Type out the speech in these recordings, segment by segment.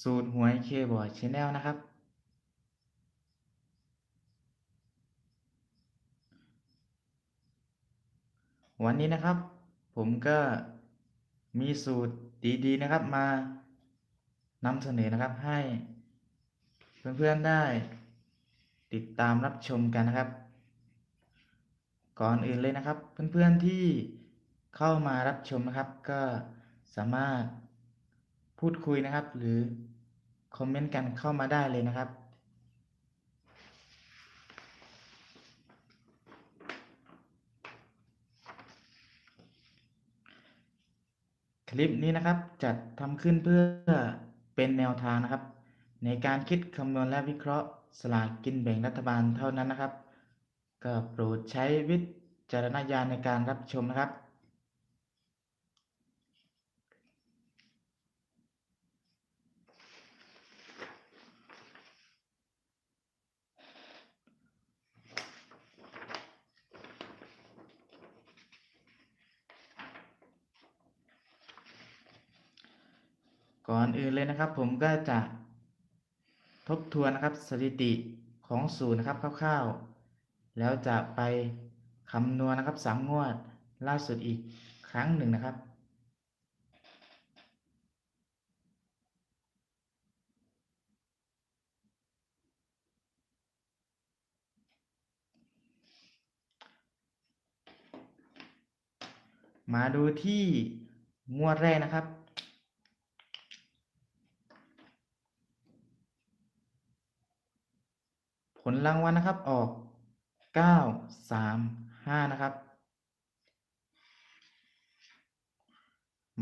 สูตรหวยเคบอยชแนลนะครับ วันนี้นะครับ ผมก็มีสูตรดีๆนะครับมานำเสนอนะครับให้ เพื่อนๆได้ติดตามรับชมกันนะครับ ก่อนอื่นเลยนะครับ เพื่อนๆที่เข้ามารับชมนะครับ ก็สามารถ พูดคุยนะครับ หรือคอมเมนต์กันเข้ามาได้เลยนะครับคลิปนี้นะครับจัดทำขึ้นเพื่อเป็นแนวทางนะครับ ในการคิดคำนวณและวิเคราะห์สลากกินแบ่งรัฐบาลเท่านั้นนะครับ ก็โปรดใช้วิจารณญาณในการรับชมนะครับ ก่อนอื่นเลยนะครับ ผมก็จะทบทวนนะครับสถิติของศูนย์นะครับคร่าวๆ แล้วจะไปคำนวณนะครับสามงวดล่าสุดอีกครั้งหนึ่งนะครับ มาดูที่งวดแรกนะครับ ผลรางวัลนะครับออกเก้าสามห้านะครับ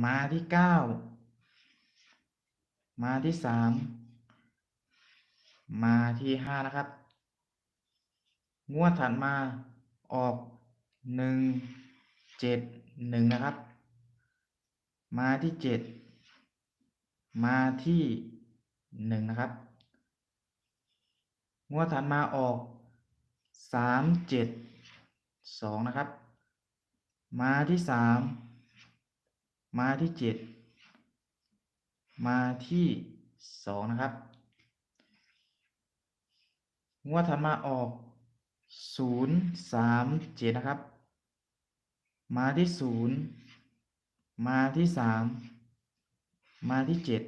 มาที่เก้ามาที่สามมาที่ห้านะครับ งวดถัดมาออกหนึ่งเจ็ดหนึ่งนะครับ มาที่เจ็ดมาที่หนึ่งนะครับ งวดถัดมาออกสามเจ็ดสองนะครับ มาที่สามมาที่เจ็ดมาที่สองนะครับ งวดถัดมาออกศูนย์สามเจ็ดนะครับ มาที่ศูนย์มาที่สามมาที่เจ็ด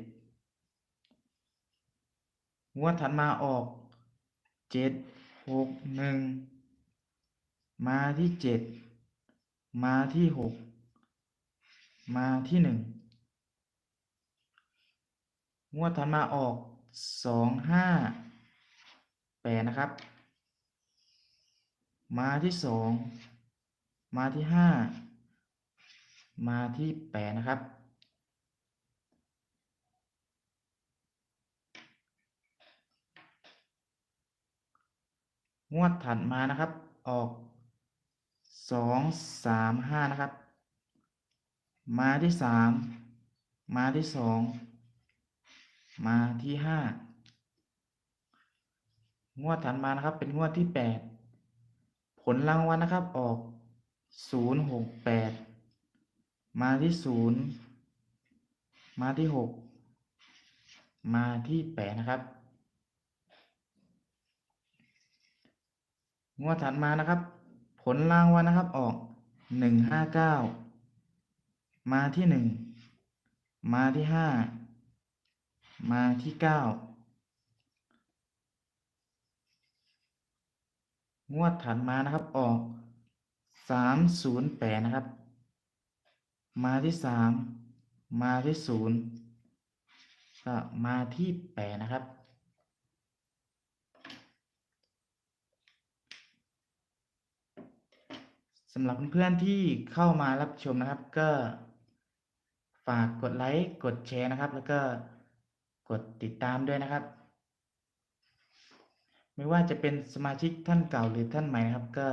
งวดถัดมาออก เจ็ดหกหนึ่งมาที่เจ็ดมาที่หกมาที่หนึ่งงวดถัดมาออกสองห้าแปดนะครับ มาที่สองมาที่ห้ามาที่แปดนะครับ งวดถัดมานะครับ ออกสองสามห้านะครับ มาที่สามมาที่สองมาที่ห้างวดถัดมานะครับ เป็นงวดที่แปดผลรางวัลนะครับ ออกศูนย์หกแปดมาที่ศูนย์มาที่หกมาที่แปดนะครับ งวดถัดมานะครับ ผลรางวัลนะครับ ออกหนึ่งห้าเก้ามาที่หนึ่งมาที่ห้ามาที่เก้างวดถัดมานะครับออกสามศูนย์แปดนะครับ มาที่สามมาที่ศูนย์ก็มาที่แปดนะครับ สำหรับเพื่อนๆที่เข้ามารับชมนะครับ ก็ฝากกดไลค์กดแชร์นะครับ แล้วก็กดติดตามด้วยนะครับ ไม่ว่าจะเป็นสมาชิกท่านเก่าหรือท่านใหม่นะครับ ก็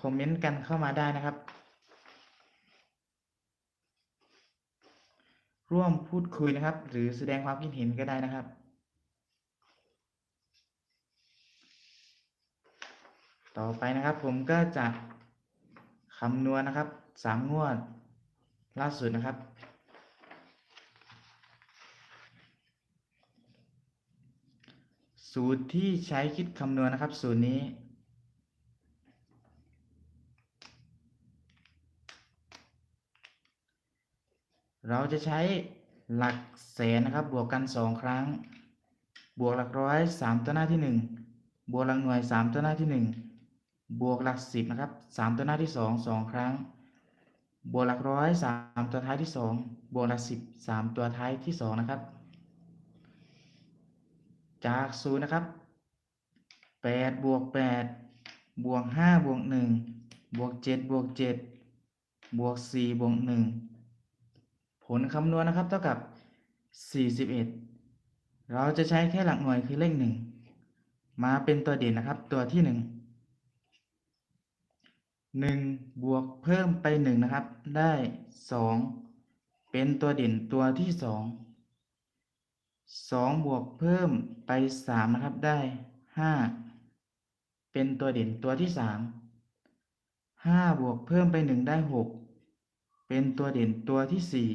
คอมเมนต์กันเข้ามาได้นะครับ ร่วมพูดคุยนะครับ หรือแสดงความคิดเห็นก็ได้นะครับ ต่อไปนะครับผมก็จะคำนวณนะครับสามงวดล่าสุดนะครับ สูตรที่ใช้คิดคำนวณนะครับ สูตรนี้ เราจะใช้หลักแสนนะครับ บวกกัน 2 ครั้ง บวกหลักร้อย 3 ตัวหน้าที่ 1 บวกหลักหน่วย 3 ตัวหน้าที่ 1 บวกหลักสิบนะครับสามตัวหน้าที่สองสองครั้ง บวกหลักร้อยสามตัวท้ายที่สองบวกหลักสิบสามตัวท้ายที่สองนะครับ จากศูนย์นะครับแปดบวกแปดบวกห้าบวกหนึ่งบวกเจ็ดบวกเจ็ดบวกสี่บวกหนึ่งผลคำนวณนะครับเท่ากับสี่สิบเอ็ดเราจะใช้แค่หลักหน่วยคือเลขหนึ่งมาเป็นตัวเด่นนะครับตัวที่หนึ่ง หนึ่งบวกเพิ่มไปหนึ่งนะครับ ได้สองเป็นตัวเด่นตัวที่สองสองบวกเพิ่มไปสามนะครับได้ห้าเป็นตัวเด่นตัวที่สามห้าบวกเพิ่มไปหนึ่งได้หกเป็นตัวเด่นตัวที่สี่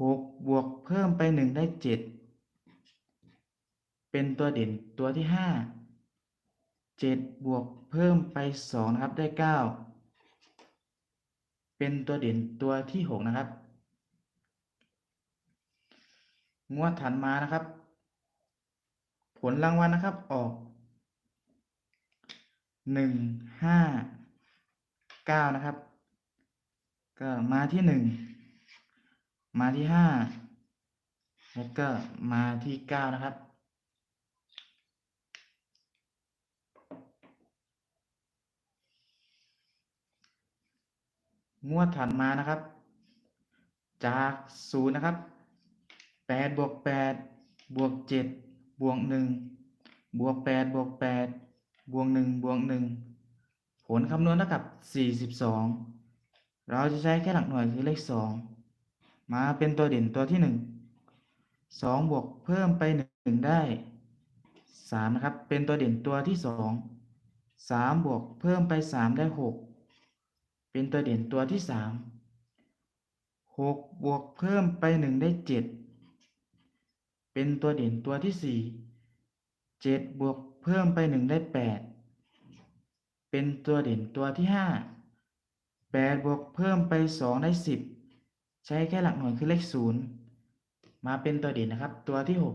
หกบวกเพิ่มไปหนึ่งได้เจ็ดเป็นตัวเด่นตัวที่ห้าเจ็ดบวก เพิ่มไปสองนะครับได้เก้าเป็นตัวเด่นตัวที่หกนะครับงวดถัดมานะครับ ผลรางวัลนะครับออกหนึ่งห้าเก้านะครับ ก็มาที่หนึ่งมาที่ห้าแล้วก็มาที่เก้านะครับ งวดถัดมานะครับ จากศูนย์นะครับแปดบวกแปดบวกเจ็ดบวกหนึ่งบวกแปดบวกแปดบวกหนึ่งบวกหนึ่งผลคำนวณเท่ากับสี่สิบสองเราจะใช้แค่หลักหน่วยคือเลขสองมาเป็นตัวเด่นตัวที่หนึ่งสองบวกเพิ่มไปหนึ่งได้สามนะครับ เป็นตัวเด่นตัวที่สองสามบวกเพิ่มไปสามได้หก เป็นตัวเด่นตัวที่สามหกบวกเพิ่มไปหนึ่งได้เจ็ดเป็นตัวเด่นตัวที่สี่เจ็ดบวกเพิ่มไปหนึ่งได้แปดเป็นตัวเด่นตัวที่ห้าแปดบวกเพิ่มไปสองได้สิบใช้แค่หลักหน่วยคือเลขศูนย์มาเป็นตัวเด่นนะครับ ตัวที่หก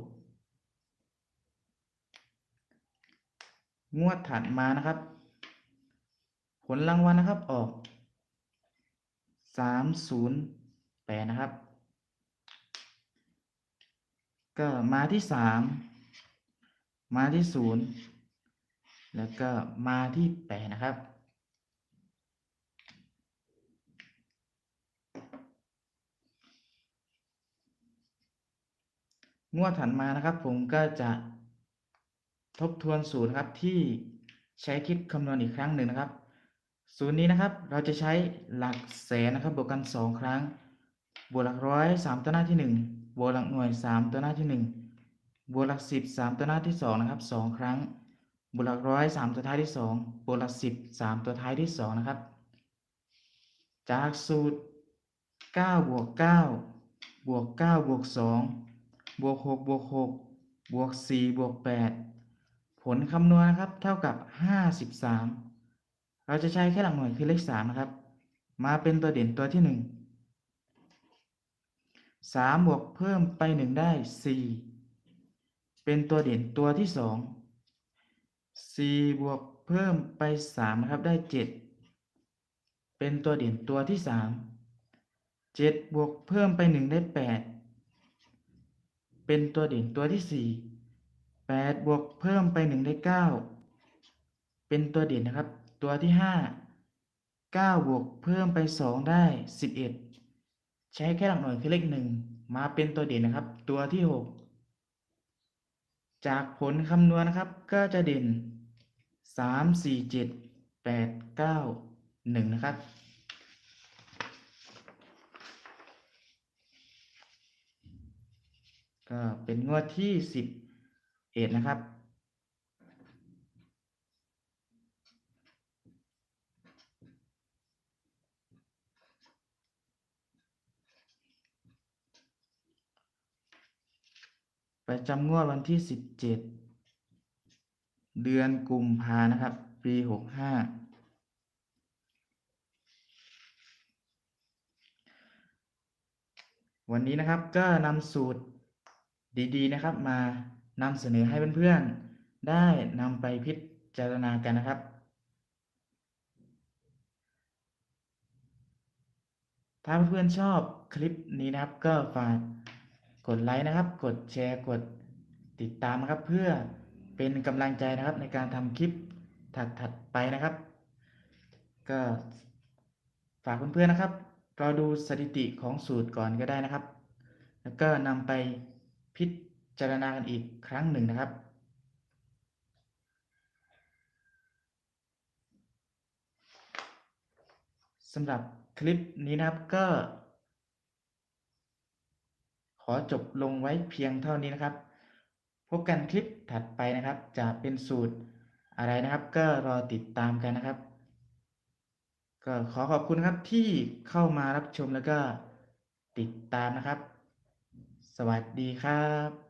งวดถัดมานะครับ ผลรางวัลนะครับออก สามศูนย์แปดนะครับ ก็มาที่สามมาที่ศูนย์แล้วก็มาที่แปดนะครับงวดถัดมานะครับ ผมก็จะทบทวนสูตรครับที่ใช้คิดคำนวณอีกครั้งหนึ่งนะครับ สูตรนี้นะครับเราจะใช้หลักแสนนะครับบวกกันสองครั้ง บวกหลักร้อยสามตัวหน้าที่หนึ่งบวกหลักหน่วยสามตัวหน้าที่หนึ่งบวกหลักสิบสามตัวหน้าที่สองนะครับสองครั้ง บวกหลักร้อยสามตัวท้ายที่สองบวกหลักสิบสามตัวท้ายที่สองนะครับ จากสูตรเก้าบวกเก้าบวกเก้าบวกสองบวกหกบวกหกบวกสี่บวกแปดผลคำนวณนะครับเท่ากับห้าสิบสาม เราจะใช้แค่หลักหน่วยคือเลขสามนะครับ มาเป็นตัวเด่นตัวที่หนึ่งสามบวกเพิ่มไปหนึ่งได้สี่เป็นตัวเด่นตัวที่สองสี่บวกเพิ่มไปสามครับได้เจ็ดเป็นตัวเด่นตัวที่สามเจ็ดบวกเพิ่มไปหนึ่งได้แปดเป็นตัวเด่นตัวที่สี่แปดบวกเพิ่มไปหนึ่งได้เก้าเป็นตัวเด่นนะครับ ตัวที่ห้าเก้าบวกเพิ่มไปสองได้สิบเอ็ดใช้แค่หลักหน่วยคือเลขหนึ่งมาเป็นตัวเด่นนะครับ ตัวที่หกจากผลคำนวณนะครับก็จะเด่นสามสี่เจ็ดแปดเก้าหนึ่งนะครับก็เป็นงวดที่สิบเอ็ดนะครับ ไป ประ จำงวดวันที่สิบเจ็ดเดือนกุมภานะครับ ปีหกห้าวันนี้นะครับก็นำสูตรดีๆ นะครับ มานำเสนอให้เพื่อนๆ ได้นำไปพิจารณากันนะครับ ถ้าเพื่อนๆชอบคลิปนี้นะครับก็ฝาก กดไลค์นะครับ กดแชร์กดติดตามนะครับ เพื่อเป็นกำลังใจนะครับ ในการทำคลิปถัดๆไปนะครับ ก็ฝากเพื่อนๆนะครับเรอดูสถิติของสูตรก่อนก็ได้นะครับ แล้วก็นำไปพิจารณากันอีกครั้งหนึ่งนะครับ สำหรับคลิปนี้นะครับก็ ขอจบลงไว้เพียงเท่านี้นะครับ พบกันคลิปถัดไปนะครับ จะเป็นสูตรอะไรนะครับ ก็รอติดตามกันนะครับ ก็ขอขอบคุณครับที่เข้ามารับชมแล้วก็ติดตามนะครับ สวัสดีครับ